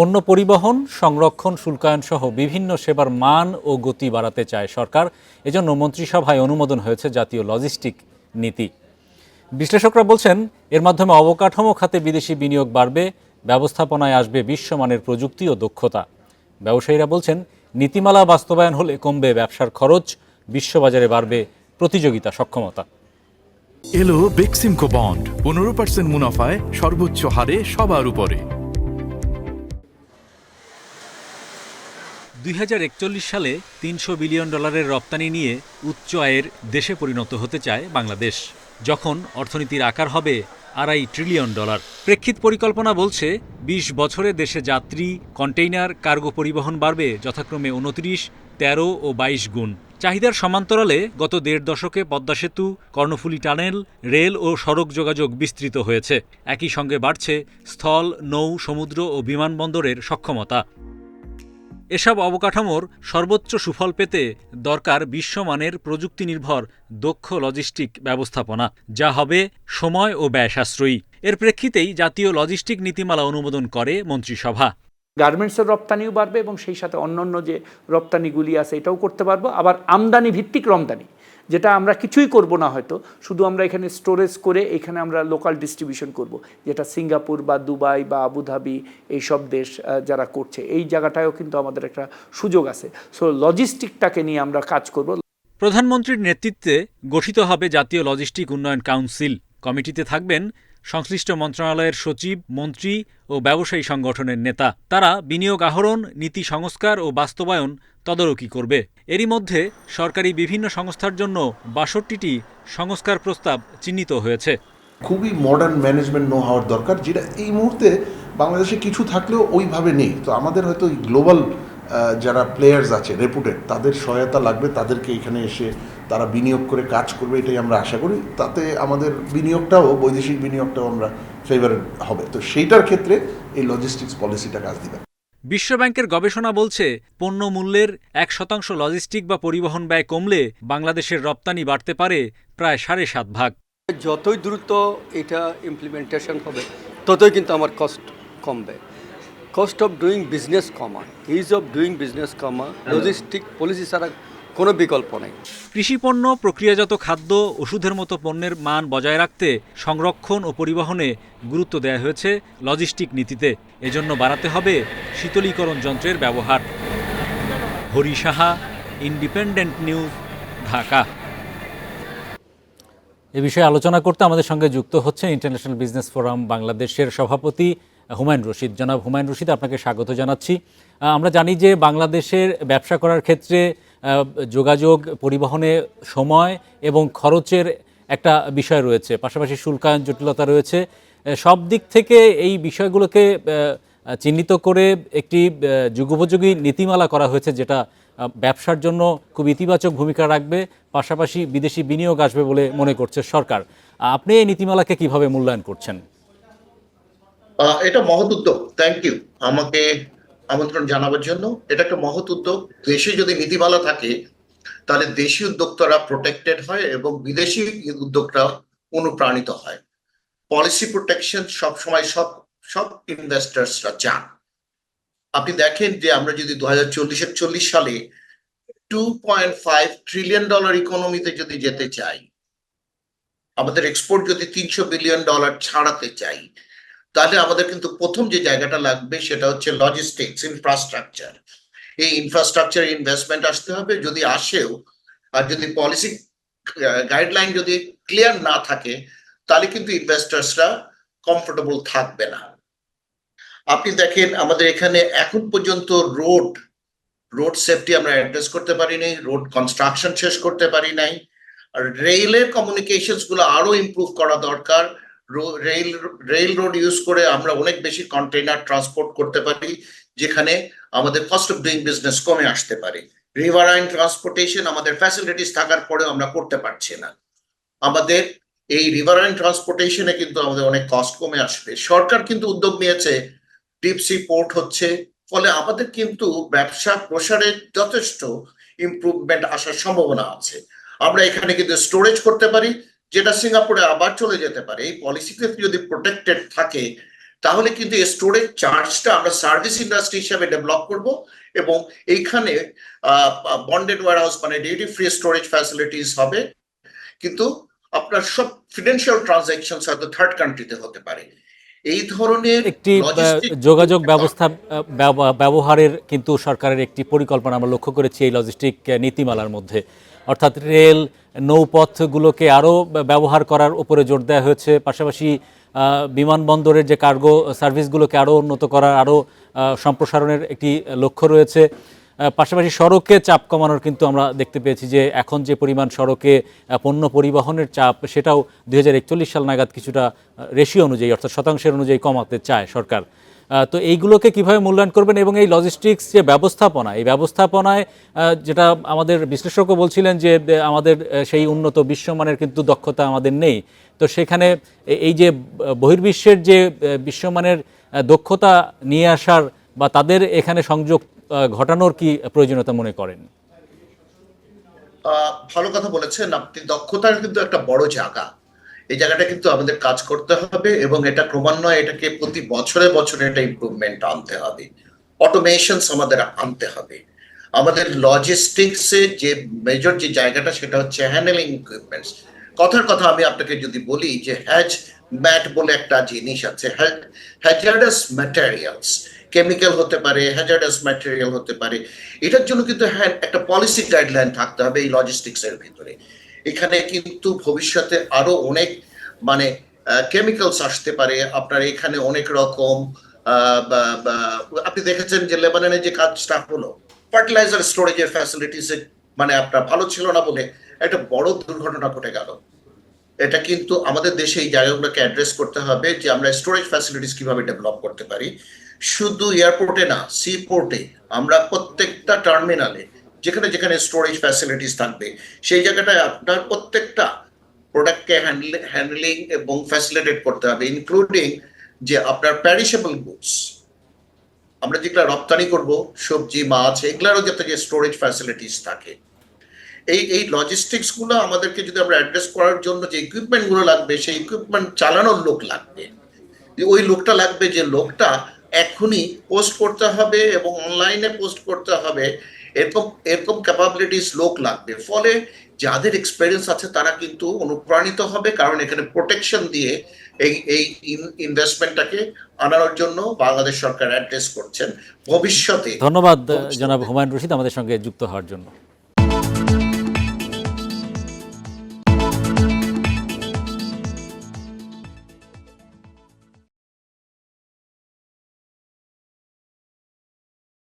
পণ্য পরিবহন, সংরক্ষণ শুল্কায়ন সহ বিভিন্ন সেবার মান ও গতি বাড়াতে চায় সরকার। এজন্য মন্ত্রিসভায় অনুমোদন হয়েছে জাতীয় লজিস্টিক নীতি। বিশ্লেষকরা বলছেন, এর মাধ্যমে অবকাঠামো খাতে বিদেশি বিনিয়োগ বাড়বে, ব্যবস্থাপনায় আসবে বিশ্বমানের প্রযুক্তি ও দক্ষতা। ব্যবসায়ীরা বলছেন, নীতিমালা বাস্তবায়ন হলে কমবে ব্যবসার খরচ, বিশ্ববাজারে বাড়বে প্রতিযোগিতা সক্ষমতা। এলো বেক্সিমকো বন্ড, পনেরো পার্সেন্ট মুনাফায় সর্বোচ্চ হারে সবার উপরে। দুই হাজার একচল্লিশ সালে তিনশো বিলিয়ন ডলারের রপ্তানি নিয়ে উচ্চ আয়ের দেশে পরিণত হতে চায় বাংলাদেশ, যখন অর্থনীতির আকার হবে আড়াই ট্রিলিয়ন ডলার। প্রেক্ষিত পরিকল্পনা বলছে ২০ বছরে দেশে যাত্রী, কন্টেইনার, কার্গো পরিবহন বাড়বে যথাক্রমে উনত্রিশ, তেরো ও ২২ গুণ। চাহিদার সমান্তরালে গত দেড় দশকে পদ্মা সেতু, কর্ণফুলী টানেল, রেল ও সড়ক যোগাযোগ বিস্তৃত হয়েছে। একই সঙ্গে বাড়ছে স্থল, নৌ, সমুদ্র ও বিমানবন্দরের সক্ষমতা। এসব অবকাঠামোর সর্বোচ্চ সুফল পেতে দরকার বিশ্বমানের প্রযুক্তি নির্ভর দক্ষ লজিস্টিক ব্যবস্থাপনা, যা হবে সময় ও ব্যয় সাশ্রয়ী এর প্রেক্ষিতেই জাতীয় লজিস্টিক নীতিমালা অনুমোদন করে মন্ত্রিসভা। গার্মেন্টসের রপ্তানিও বাড়বে এবং সেই সাথে অন্যান্য যে রপ্তানিগুলি আছে এটাও করতে পারব। আবার আমদানি ভিত্তিক রমদানি যেটা আমরা কিছুই করব না হয়তো, শুধু আমরা এখানে স্টোরেজ করে এখানে আমরা লোকাল ডিস্ট্রিবিউশন করব, যেটা সিঙ্গাপুর বা দুবাই বা আবুধাবি এইসব দেশ যারা করছে। এই জায়গাটায়ও কিন্তু আমাদের একটা সুযোগ আছে। সো লজিস্টিকটাকে নিয়ে আমরা কাজ করব। প্রধানমন্ত্রীর নেতৃত্বে গঠিত হবে জাতীয় লজিস্টিক উন্নয়ন কাউন্সিল কমিটিতে থাকবেন সংশ্লিষ্ট মন্ত্রণালয়ের সচিব, মন্ত্রী ও ব্যবসায়ী সংগঠনের নেতা। তারা বিনিয়োগ আহরণ, নীতি সংস্কার ও বাস্তবায়ন তদারকি করবে। এরই মধ্যে সরকারি বিভিন্ন সংস্থার জন্য বাষট্টিটি সংস্কার প্রস্তাব চিহ্নিত হয়েছে। খুবই মডার্ন ম্যানেজমেন্ট নো হওয়ার দরকার, যেটা এই মুহূর্তে বাংলাদেশে কিছু থাকলেও ওইভাবে নেই। তো আমাদের হয়তো গ্লোবাল যারা প্লেয়ার্স আছে রেপুটেড তাদের সহায়তা লাগবে, তাদেরকে এখানে এসে তারা বিনিয়োগ করে কাজ করবে, এটাই আমরা আশা করি। তাতে আমাদের বিনিয়োগটাও, বৈদেশিক বিনিয়োগটাও আমরা ফেভারেট হবে। তো সেইটার ক্ষেত্রে এই লজিস্টিক্স পলিসিটা কাজ দিবে। বিশ্বব্যাংকের গবেষণা বলছে পণ্য মূল্যের এক শতাংশ লজিস্টিক বা পরিবহন ব্যয় কমলে বাংলাদেশের রপ্তানি বাড়তে পারে প্রায় সাড়ে সাত ভাগ। যতই দ্রুত এটা ইমপ্লিমেন্টেশন হবে ততই কিন্তু আমার কস্ট কমবে। কস্ট অফ ডুইং বিজনেস কমা ইজ অফ ডুইং বিজনেস কমা লজিস্টিক পলিসি ছাড়া কোনো বিকল্প নেই। কৃষিপণ্য প্রক্রিয়াজাত খাদ্য ওষুধের মতো পণ্যের মান বজায় রাখতে সংরক্ষণ ও পরিবহনে গুরুত্ব দেওয়া হয়েছে লজিস্টিক নীতিতে। এজন্য বাড়াতে হবে শীতলীকরণ যন্ত্রের ব্যবহার। Hari Saha Independent News Dhaka. এ বিষয়ে আলোচনা করতে আমাদের সঙ্গে যুক্ত হচ্ছে ইন্টারন্যাশনাল বিজনেস ফোরাম বাংলাদেশের সভাপতি হুমায়ুন রশিদ। জনাব হুমায়ুন রশিদ আপনাকে স্বাগত জানাচ্ছি। আমরা জানি যে বাংলাদেশের ব্যবসা করার ক্ষেত্রে যোগাযোগ, পরিবহনে সময় এবং খরচের একটা বিষয় রয়েছে। পাশাপাশি শুল্কায়ন জটিলতা রয়েছে। সব দিক থেকে এই বিষয়গুলোকে চিহ্নিত করে একটি যুগোপযোগী নীতিমালা করা হয়েছে, যেটা ব্যবসার জন্য খুব ইতিবাচক ভূমিকা রাখবে, পাশাপাশি বিদেশি বিনিয়োগ আসবে বলে মনে করছে সরকার। আপনি এই নীতিমালাকে কীভাবে মূল্যায়ন করছেন? এটা মহৎ উদ্যোগ। থ্যাংক ইউ আমাকে আমন্ত্রণ জানাবার জন্য। এটা একটা মহৎ উদ্যোগ। দেশে যদি নীতিমালা থাকে, তাহলে দেশি উদ্যোক্তারা প্রোটেক্টেড হয় এবং বিদেশি উদ্যোক্তা অনুপ্রাণিত হয়। পলিসি প্রোটেকশন সব সময় সব সব ইনভেস্টার্সরা চান। আপনি দেখেন যে আমরা যদি দু হাজার চল্লিশের চল্লিশ সালে two point five trillion dollar ইকোনমিতে যদি যেতে চাই, আমাদের এক্সপোর্ট যদি তিনশো বিলিয়ন ডলার ছাড়াতে চাই তাহলে আমাদের কিন্তু প্রথম যে জায়গাটা লাগবে সেটা হচ্ছে লজিস্টিক্স ইনফ্রাস্ট্রাকচার এই ইনফ্রাস্ট্রাকচার ইনভেস্টমেন্ট আসতে হবে। যদি আসেও আর যদি পলিসি গাইডলাইন যদি ক্লিয়ার না থাকে, তাহলে কিন্তু ইনভেস্টার্সরা কমফোর্টেবল থাকবে না। আপনি দেখেন আমাদের এখানে এখন পর্যন্ত রোড রোড সেফটি আমরা অ্যাড্রেস করতে পারি নাই রোড কনস্ট্রাকশন শেষ করতে পারি নাই। আর রেলের কমিউনিকেশনসগুলো আরও ইমপ্রুভ করা দরকার। রেল রেল রোড ইউজ করে আমরা অনেক বেশি কন্টেইনার ট্রান্সপোর্ট করতে পারি, যেখানে আমাদের কস্ট অফ ডুইং বিজনেস কমে আসতে পারে। রিভারাইন ট্রান্সপোর্টেশন আমাদের ফ্যাসিলিটিস থাকার পরেও আমরা করতে পারছি না। আমাদের এই রিভারাইন ট্রান্সপোর্টেশনে কিন্তু আমাদের অনেক কস্ট কমে আসবে। সরকার কিন্তু উদ্যোগ নিয়েছে ডিপসি পোর্ট হচ্ছে, ফলে আমাদের কিন্তু ব্যবসা প্রসারের যথেষ্ট ইমপ্রুভমেন্ট আসার সম্ভাবনা আছে। আমরা এখানে কিন্তু স্টোরেজ করতে পারি যেটা সিঙ্গাপুরে আবার চলে যেতে পারে, এই পলিসিতে যদি প্রোটেক্টেড থাকে, তাহলে কিন্তু এই স্টোরেজ চার্জটা আমরা সার্ভিস ইন্ডাস্ট্রি হিসাবে ডেভেলপ করব এবং এইখানে বন্ডেড ওয়ার হাউস মানে ডিউটি ফ্রি স্টোরেজ ফ্যাসিলিটিস হবে। কিন্তু আপনার সব ফিনান্সিয়াল ট্রানজাকশন হয়তো থার্ড কান্ট্রিতে হতে পারে। এই ধরনের একটি যোগাযোগ ব্যবস্থা ব্যবহারের কিন্তু সরকারের একটি পরিকল্পনা আমরা লক্ষ্য করেছি এই লজিস্টিক নীতিমালার মধ্যে। অর্থাৎ রেল নৌপথগুলোকে আরও ব্যবহার করার উপরে জোর দেওয়া হয়েছে। পাশাপাশি বিমানবন্দরের যে কার্গো সার্ভিসগুলোকে আরও উন্নত করার আরও সম্প্রসারণের একটি লক্ষ্য রয়েছে। পাশাপাশি সড়কে চাপ কমানোর কিন্তু আমরা দেখতে পেয়েছি যে এখন যে পরিমাণ সড়কে পণ্য পরিবহনের চাপ, সেটাও দু হাজার একচল্লিশ সাল নাগাদ কিছুটা রেশিও অনুযায়ী, অর্থাৎ শতাংশের অনুযায়ী কমাতে চায় সরকার। তো এইগুলোকে কীভাবে মূল্যায়ন করবেন এবং এই লজিস্টিক্স যে ব্যবস্থাপনা, এই ব্যবস্থাপনায় যেটা আমাদের বিশ্লেষকও বলছিলেন যে আমাদের সেই উন্নত বিশ্বমানের কিন্তু দক্ষতা আমাদের নেই। তো সেখানে এই যে বহির্বিশ্বের যে বিশ্বমানের দক্ষতা নিয়ে আসার বা তাদের এখানে সংযোগ ঘটানোর কি প্রয়োজনীয়তা মনে করেন? ভালো কথা বলেছেন। আপনি দক্ষতার কিন্তু একটা বড় জায়গা। এই জায়গাটা কিন্তু আমাদের কাজ করতে হবে এবং এটা ক্রমান্বয়ে এটাকে প্রতি বছরে বছরে এটা ইমপ্রুভমেন্ট আনতে হবে। অটোমেশনস আমাদের আনতে হবে। আমাদের লজিস্টিক্সে যে মেজর যে জায়গাটা, সেটা হচ্ছে হ্যান্ডেলিং ইকুইপমেন্টস কথার কথা আমি আপনাকে যদি বলি যে হ্যাজ ম্যাট বলে একটা জিনিস আছে। হ্যাজার্ডাস ম্যাটেরিয়ালস কেমিক্যাল হতে পারে হ্যাজার্ডাস ম্যাটেরিয়াল হতে পারে, এটার জন্য কিন্তু হ্যাঁ একটা পলিসি গাইডলাইন থাকতে হবে এই লজিস্টিক্স এর ভিতরে। এখানে কিন্তু ভবিষ্যতে আরও অনেক মানে কেমিক্যালস আসতে পারে, আপনার এখানে অনেক রকম আপনি দেখেছেন যে লেবাননে যে কাজটা হলো ফার্টিলাইজার স্টোরেজের ফ্যাসিলিটিস মানে আপনার ভালো ছিল না বলে একটা বড় দুর্ঘটনা ঘটে গেল। এটা কিন্তু আমাদের দেশে এই জায়গাগুলোকে অ্যাড্রেস করতে হবে যে আমরা স্টোরেজ ফ্যাসিলিটিস কীভাবে ডেভেলপ করতে পারি। শুধু এয়ারপোর্টে না সি পোর্টে আমরা প্রত্যেকটা টার্মিনালে যেখানে যেখানে স্টোরেজ ফ্যাসিলিটিস থাকবে, সেই জায়গাটায় আপনার প্রত্যেকটা প্রোডাক্টকে হ্যান্ডলিং এবং ফ্যাসিলিটেট করতে হবে ইনক্লুডিং যে আপনার প্যারিশেবল গুডস আমরা যেগুলো রপ্তানি করব, সবজি, মাছ, এগুলারও যাতে যে স্টোরেজ ফ্যাসিলিটিস থাকে। এই এই লজিস্টিক্সগুলো আমাদেরকে যদি আমরা অ্যাড্রেস করার জন্য যে ইকুইপমেন্টগুলো লাগবে, সেই ইকুইপমেন্ট চালানোর লোক লাগবে। ওই লোকটা লাগবে যে লোকটা এখনই পোস্ট করতে হবে এবং অনলাইনে পোস্ট করতে হবে। এরকম এরকম ক্যাপাবিলিটিস লোক লাগবে। ফলে যাদের এক্সপেরিয়েন্স আছে তারা কিন্তু অনুপ্রাণিত হবে কারণ এখানে প্রোটেকশন দিয়ে এই এই ইনভেস্টমেন্টটাকে আনানোর জন্য বাংলাদেশ সরকার অ্যাড্রেস করছেন। ভবিষ্যতে ধন্যবাদ জনাব হুমায়ুন রশিদ আমাদের সঙ্গে যুক্ত হওয়ার জন্য।